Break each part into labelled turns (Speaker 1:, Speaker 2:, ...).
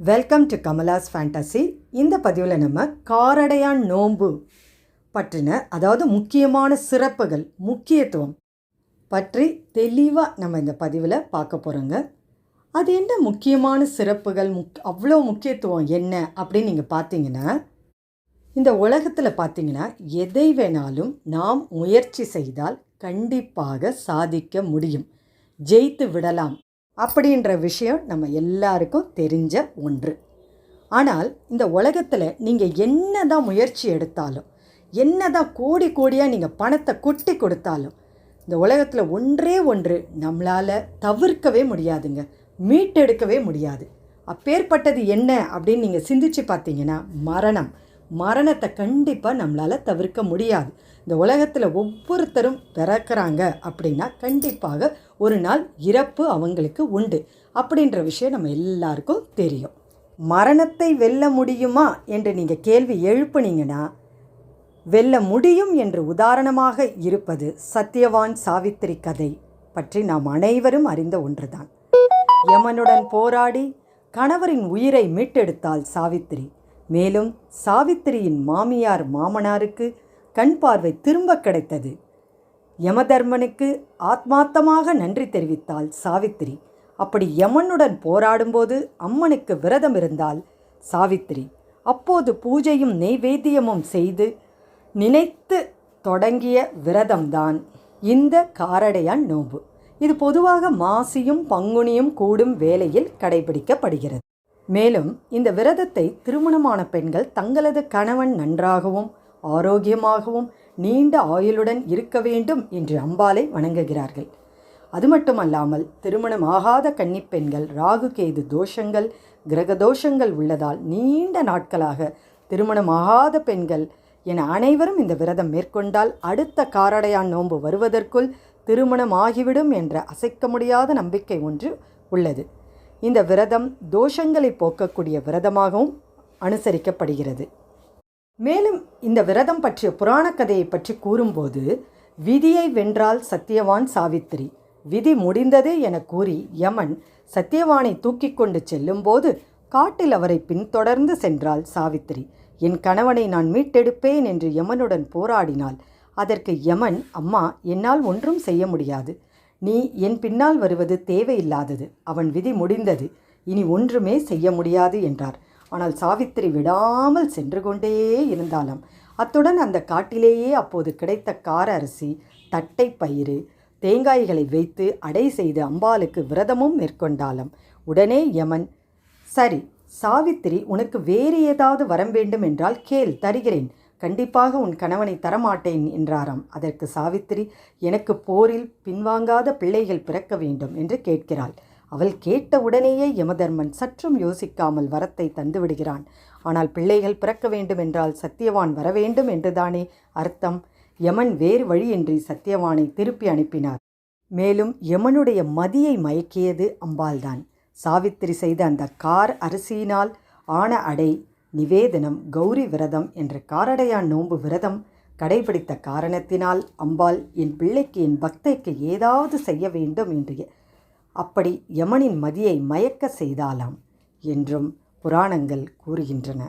Speaker 1: Welcome to Kamala's fantasy இந்த பதிவில் நம்ம காரடையான் நோன்பு பற்றின அதாவது முக்கியமான சிறப்புகள் முக்கியத்துவம் பற்றி தெளிவாக நம்ம இந்த பதிவில் பார்க்க போகிறோங்க அது என்ன முக்கியமான சிறப்புகள் முக் அவ்வளோ முக்கியத்துவம் என்ன அப்படின்னு நீங்கள் பார்த்தீங்கன்னா இந்த உலகத்தில் பார்த்தீங்கன்னா எதை வேணாலும் நாம் முயற்சி செய்தால் கண்டிப்பாக சாதிக்க முடியும். ஜெயித்து விடலாம் அப்படின்ற விஷயம் நம்ம எல்லாருக்கும் தெரிஞ்ச ஒன்று. ஆனால் இந்த உலகத்தில் நீங்கள் என்ன தான் முயற்சி எடுத்தாலும் என்ன தான் கோடி கோடியாக நீங்கள் பணத்தை கொட்டி கொடுத்தாலும் இந்த உலகத்தில் ஒன்றே ஒன்று நம்மளால் தவிர்க்கவே முடியாதுங்க. மீட்டெடுக்கவே முடியாது. அப்பேற்பட்டது என்ன அப்படின்னு நீங்கள் சிந்திச்சு பார்த்தீங்கன்னா மரணம். மரணத்தை கண்டிப்பாக நம்மளால் தவிர்க்க முடியாது. இந்த உலகத்தில் ஒவ்வொருத்தரும் பிறக்கிறாங்க அப்படின்னா கண்டிப்பாக ஒரு நாள் இறப்பு அவங்களுக்கு உண்டு. அப்படின்ற விஷயம் நம்ம எல்லாருக்கும் தெரியும். மரணத்தை வெல்ல முடியுமா என்று நீங்கள் கேள்வி எழுப்புனீங்கன்னா வெல்ல முடியும் என்று உதாரணமாக இருப்பது சத்யவான் சாவித்திரி கதை பற்றி நாம் அனைவரும் அறிந்த ஒன்றுதான். யமனுடன் போராடி கணவரின் உயிரை மீட்டெடுத்தாள் சாவித்திரி. மேலும் சாவித்திரியின் மாமியார் மாமனாருக்கு கண் பார்வை திரும்ப கிடைத்தது. யமதர்மனுக்கு ஆத்மார்த்தமாக நன்றி தெரிவித்தாள் சாவித்திரி. அப்படி யமனுடன் போராடும்போது அம்மனுக்கு விரதம் இருந்தால் சாவித்திரி. அப்போது பூஜையும் நெய்வேத்தியமும் செய்து நினைத்து தொடங்கிய விரதம்தான் இந்த காரடையான் நோன்பு. இது பொதுவாக மாசியும் பங்குனியும் கூடும் வேளையில் கடைபிடிக்கப்படுகிறது. மேலும் இந்த விரதத்தை திருமணமான பெண்கள் தங்களது கணவன் நன்றாகவும் ஆரோக்கியமாகவும் நீண்ட ஆயுளுடன் இருக்க வேண்டும் என்று அம்பாலை வணங்குகிறார்கள். அது மட்டுமல்லாமல் திருமணம் ஆகாத கன்னிப்பெண்கள் ராகுகேது தோஷங்கள் கிரக தோஷங்கள் உள்ளதால் நீண்ட நாட்களாக திருமணமாகாத பெண்கள் என அனைவரும் இந்த விரதம் மேற்கொண்டால் அடுத்த காரடையான் நோன்பு வருவதற்குள் திருமணம் ஆகிவிடும் என்ற அசைக்க முடியாத நம்பிக்கை ஒன்று உள்ளது. இந்த விரதம் தோஷங்களை போக்கக்கூடிய விரதமாகவும் அனுசரிக்கப்படுகிறது. மேலும் இந்த விரதம் பற்றிய புராண கதையை பற்றி கூறும்போது விதியை வென்றால் சத்தியவான் சாவித்திரி விதி முடிந்தது என கூறி யமன் சத்தியவானை தூக்கி கொண்டு செல்லும்போது காட்டில் அவரை பின்தொடர்ந்து சென்றாள் சாவித்திரி. என் கணவனை நான் மீட்டெடுப்பேன் என்று யமனுடன் போராடினாள் அதற்கு யமன் அம்மா என்னால் ஒன்றும் செய்ய முடியாது. நீ என் பின்னால் வருவது தேவையில்லாதது. அவன் விதி முடிந்தது. இனி ஒன்றுமே செய்ய முடியாது என்றார். ஆனால் சாவித்திரி விடாமல் சென்று கொண்டே இருந்தாலாம் அத்துடன் அந்த காட்டிலேயே அப்போது கிடைத்த கார அரிசி தட்டை பயிறு தேங்காய்களை வைத்து அடை செய்து அம்பாளுக்கு விரதமும் மேற்கொண்டாலாம் உடனே யமன் சரி சாவித்திரி உனக்கு வேறு ஏதாவது வரம் வேண்டும் என்றால் கேள் தருகிறேன். கண்டிப்பாக உன் கணவனை தரமாட்டேன் என்றாராம். அதற்கு சாவித்திரி எனக்கு போரில் பின்வாங்காத பிள்ளைகள் பிறக்க வேண்டும் என்று கேட்கிறாள். அவள் கேட்ட உடனேயே யமதர்மன் சற்றும் யோசிக்காமல் வரத்தை தந்துவிடுகிறான். ஆனால் பிள்ளைகள் பிறக்க வேண்டும் என்றால் சத்தியவான் வர வேண்டும் என்றுதானே அர்த்தம்? யமன் வேறு வழியின்றி சத்தியவானை திருப்பி அனுப்பினார். மேலும் யமனுடைய மதியை மயக்கியது அம்பாள்தான். சாவித்திரி செய்த அந்த கார் அரிசியினால் ஆன அடை நிவேதனம் கௌரி விரதம் என்ற காரடையான் நோன்பு விரதம் கடைபிடித்த காரணத்தினால் அம்பாள் என் பிள்ளைக்கு என் பக்தைக்கு ஏதாவது செய்ய வேண்டும் என்று அப்படி யமனின் மதியை மயக்க செய்தாலாம் என்றும் புராணங்கள் கூறுகின்றன.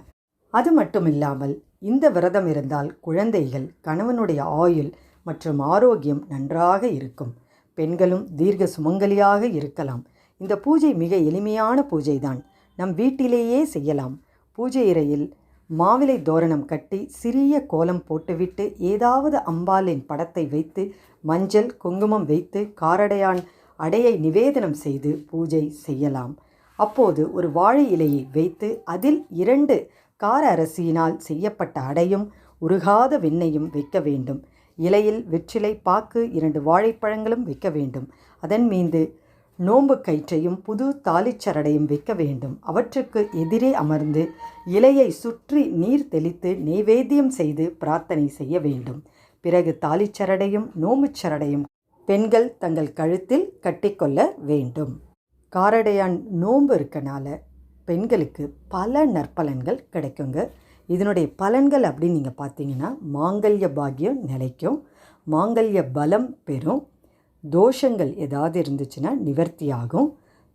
Speaker 1: அது மட்டுமில்லாமல் இந்த விரதம் இருந்தால் குழந்தைகள் கணவனுடைய ஆயுள் மற்றும் ஆரோக்கியம் நன்றாக இருக்கும். பெண்களும் தீர்க்க சுமங்கலியாக இருக்கலாம். இந்த பூஜை மிக எளிமையான பூஜைதான். நம் வீட்டிலேயே செய்யலாம். பூஜை இறையில் மாவிலை தோரணம் கட்டி சிறிய கோலம் போட்டுவிட்டு ஏதாவது அம்பாளின் படத்தை வைத்து மஞ்சள் குங்குமம் வைத்து காரடையான் அடையை நிவேதனம் செய்து பூஜை செய்யலாம். அப்போது ஒரு வாழை இலையை வைத்து அதில் இரண்டு கார அரசியினால் செய்யப்பட்ட அடையும் உருகாத வெண்ணையும் வைக்க வேண்டும். இலையில் வெற்றிலை பாக்கு இரண்டு வாழைப்பழங்களும் வைக்க வேண்டும். அதன் மீது நோம்பு கயிற்றையும் புது தாலிச்சரடையும் வைக்க வேண்டும். அவற்றுக்கு எதிரே அமர்ந்து இலையை சுற்றி நீர் தெளித்து நெய்வேத்தியம் செய்து பிரார்த்தனை செய்ய வேண்டும். பிறகு தாலிச்சரடையும் நோம்புச் சரடையும் பெண்கள் தங்கள் கழுத்தில் கட்டிக்கொள்ள வேண்டும். காரடையான் நோன்பு இருக்கனால பெண்களுக்கு பல நற்பலன்கள் கிடைக்குங்க. இதனுடைய பலன்கள் அப்படின்னு நீங்கள் பார்த்தீங்கன்னா மாங்கல்ய பாக்கியம் நிலைக்கும் மாங்கல்ய பலம் பெறும் தோஷங்கள் ஏதாவது இருந்துச்சுன்னா நிவர்த்தியாகும்.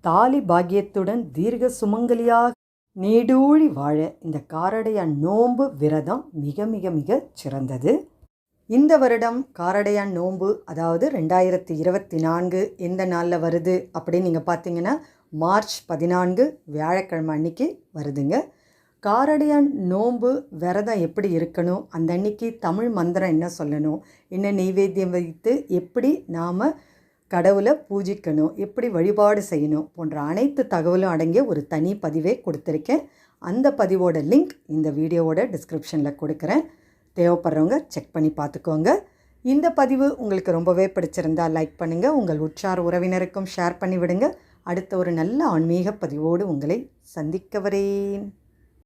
Speaker 1: தாலி பாக்கியத்துடன் தீர்க்க சுமங்கலியாக நீடூழி வாழ இந்த காரடையான் நோன்பு விரதம் மிக மிக மிக சிறந்தது. இந்த வருடம் காரடையான் நோன்பு அதாவது ரெண்டாயிரத்தி இருபத்தி நான்கு எந்த நாளில் வருது அப்படின்னு நீங்கள் பார்த்தீங்கன்னா மார்ச் பதினான்கு வியாழக்கிழமை அன்னைக்கு வருதுங்க. காரடையான் நோன்பு விரதம் எப்படி இருக்கணும்? அந்த அன்னைக்கு தமிழ் மந்திரம் என்ன சொல்லணும்? என்ன நெய்வேத்தியம் வைத்து எப்படி நாம் கடவுளை பூஜிக்கணும்? எப்படி வழிபாடு செய்யணும்? போன்ற அனைத்து தகவலும் அடங்கிய ஒரு தனி பதிவே கொடுத்துருக்கேன். அந்த பதிவோட லிங்க் இந்த வீடியோவோட டிஸ்கிரிப்ஷனில் கொடுக்குறேன். தேவைப்படுறவங்க செக் பண்ணி பார்த்துக்கோங்க. இந்த பதிவு உங்களுக்கு ரொம்பவே பிடிச்சிருந்தா லைக் பண்ணுங்கள் உங்கள் உற்றார் உறவினருக்கும் ஷேர் பண்ணிவிடுங்க. அடுத்த ஒரு நல்ல ஆன்மீக பதிவோடு உங்களை சந்திக்க வரேன்.